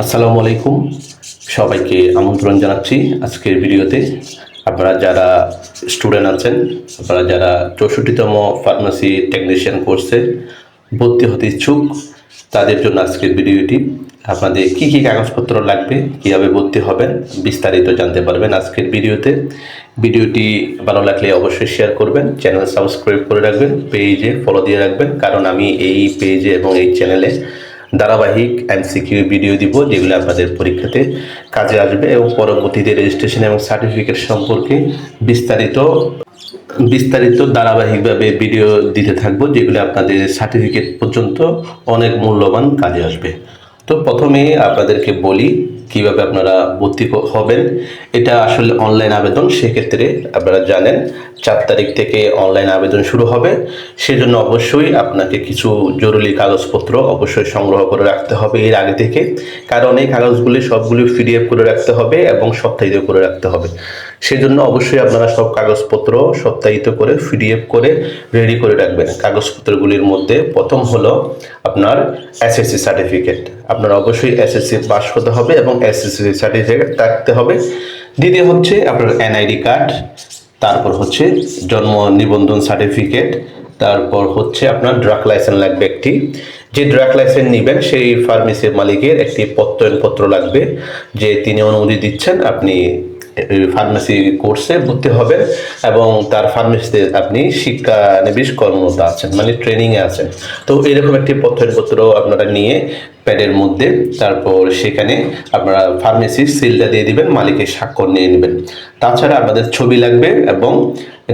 আসসালামু আলাইকুম। সবাইকে আমন্ত্রণ জানাচ্ছি আজকের ভিডিওতে। আপনারা যারা স্টুডেন্ট আছেন, আপনারা যারা চৌষট্টিতম ফার্মাসি টেকনিশিয়ান কোর্সে ভর্তি হতে ইচ্ছুক, তাদের জন্য আজকের ভিডিওটি। আপনাদের কি কি কাগজপত্র লাগবে, কীভাবে ভর্তি হবেন, বিস্তারিত জানতে পারবেন আজকের ভিডিওতে। ভিডিওটি ভালো লাগলে অবশ্যই শেয়ার করবেন, চ্যানেল সাবস্ক্রাইব করে রাখবেন, পেজে ফলো দিয়ে রাখবেন, কারণ আমি এই পেজে এবং এই চ্যানেলে ধারাবাহিক এমসিকিউ ভিডিও দিব, যেগুলো আপনাদের পরীক্ষাতে কাজে আসবে এবং পরবর্তীতে রেজিস্ট্রেশন এবং সার্টিফিকেট সম্পর্কে বিস্তারিত বিস্তারিত ধারাবাহিকভাবে ভিডিও দিতে থাকব, যেগুলো আপনাদের সার্টিফিকেট পর্যন্ত অনেক মূল্যবান কাজে আসবে। তো প্রথমে আপনাদেরকে বলি কীভাবে আপনারা ভর্তি হবেন, এটা আসলে অনলাইন আবেদন, সেক্ষেত্রে আপনারা জানেন চার তারিখ থেকে অনলাইন আবেদন শুরু হবে। সেজন্য অবশ্যই আপনাকে কিছু জরুরি কাগজপত্র অবশ্যই সংগ্রহ করে রাখতে হবে এর আগে থেকে। কারণ এই কাগজগুলি সবগুলি পিডিএফ করে রাখতে হবে এবং সপ্তাহিত করে রাখতে হবে। সেজন্য অবশ্যই আপনারা সব কাগজপত্র সপ্তাহিত করে পিডিএফ করে রেডি করে রাখবেন। কাগজপত্রগুলির মধ্যে প্রথম হলো আপনার এসএসসি সার্টিফিকেট আপনার অবশ্যই এসএসসি পাস হতে হবে এবং এসএসসি সার্টিফিকেট থাকতে হবে। দ্বিতীয় হচ্ছে আপনার এনআইডি কার্ড তারপর হচ্ছে জন্ম নিবন্ধন সার্টিফিকেট তারপর হচ্ছে আপনার ড্রাগ লাইসেন্স লাগবে একটি। যে ড্রাগ লাইসেন্স নেবেন, সেই ফার্মেসির মালিকের একটি প্রত্যয়নপত্র লাগবে, যে তিনি অনুমতি দিচ্ছেন, আপনি ফার্মেসি কোর্সে ভর্তি হবেন এবং তার ফার্মেসিতে আপনি শিক্ষা নিবিশ কর্মরত আছেন মানে ট্রেনিংয়ে আছেন। তো এরকম একটি পত্রপত্র আপনারা নিয়ে প্যাডের মধ্যে তারপর সেখানে আপনারা ফার্মেসির সিলটা দিয়ে দিবেন, মালিকের স্বাক্ষর নিয়ে নেবেন। তাছাড়া আপনাদের ছবি লাগবে এবং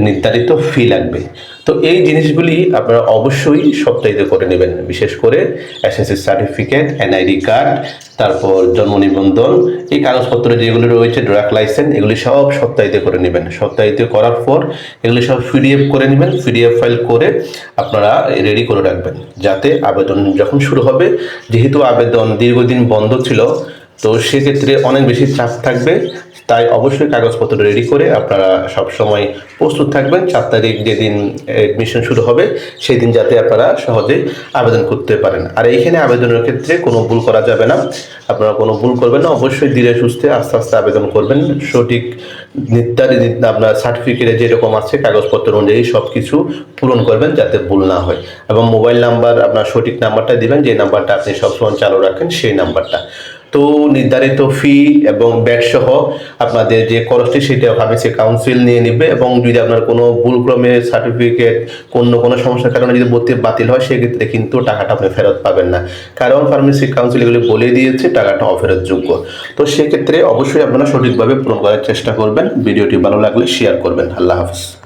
নির্ধারিত ফি লাগবে। তো এই জিনিসগুলি আপনারা অবশ্যই সপ্তাহিত করে নেবেন, বিশেষ করে এসএসসি সার্টিফিকেট এনআইডি কার্ড তারপর জন্ম নিবন্ধন, এই কাগজপত্র যেগুলো রয়েছে ড্রাগ লাইসেন্স এগুলি সব সপ্তাহিত করে নেবেন। সপ্তাহিত করার পর এগুলি সব পিডিএফ করে নেবেন পিডিএফ ফাইল করে আপনারা রেডি করে রাখবেন, যাতে আবেদন যখন শুরু হবে, যেহেতু আবেদন দীর্ঘদিন বন্ধ ছিল, তো সেক্ষেত্রে অনেক বেশি চাপ থাকবে তাই অবশ্যই কাগজপত্র রেডি করে আপনারা সবসময় প্রস্তুত থাকবেন। চার তারিখ যেদিন এডমিশন শুরু হবে সেই দিন যাতে আপনারা সহজে আবেদন করতে পারেন। আর এইখানে আবেদনের ক্ষেত্রে কোনো ভুল করা যাবে না। আপনারা কোনো ভুল করবেন না, অবশ্যই ধীরে সুস্থে আস্তে আস্তে আবেদন করবেন। সঠিক নির্ধারিত আপনার সার্টিফিকেটে যেরকম আছে, কাগজপত্র অনুযায়ী সব কিছু পূরণ করবেন যাতে ভুল না হয়। এবং মোবাইল নাম্বার আপনার সঠিক নাম্বারটা দিবেন, যে নাম্বারটা আপনি সবসময় চালু রাখেন, সেই নাম্বারটা তো নির্ধারিত ফি এবং ব্যাট সহ আপনাদের যে খরচটি সেটা ফার্মেসি কাউন্সিল নিয়ে নেবে এবং যদি আপনার কোনো ভুলক্রমে সার্টিফিকেট অন্য কোনো সমস্যার কারণে যদি ভর্তি বাতিল হয়, সেক্ষেত্রে কিন্তু টাকাটা আপনি ফেরত পাবেন না। কারণ ফার্মেসি কাউন্সিল এগুলি বলে দিয়েছে, টাকাটা অফেরতযোগ্য। তো সেক্ষেত্রে অবশ্যই আপনারা সঠিকভাবে পূরণ করার চেষ্টা করবেন। ভিডিওটি ভালো লাগলে শেয়ার করবেন। আল্লাহ হাফিজ।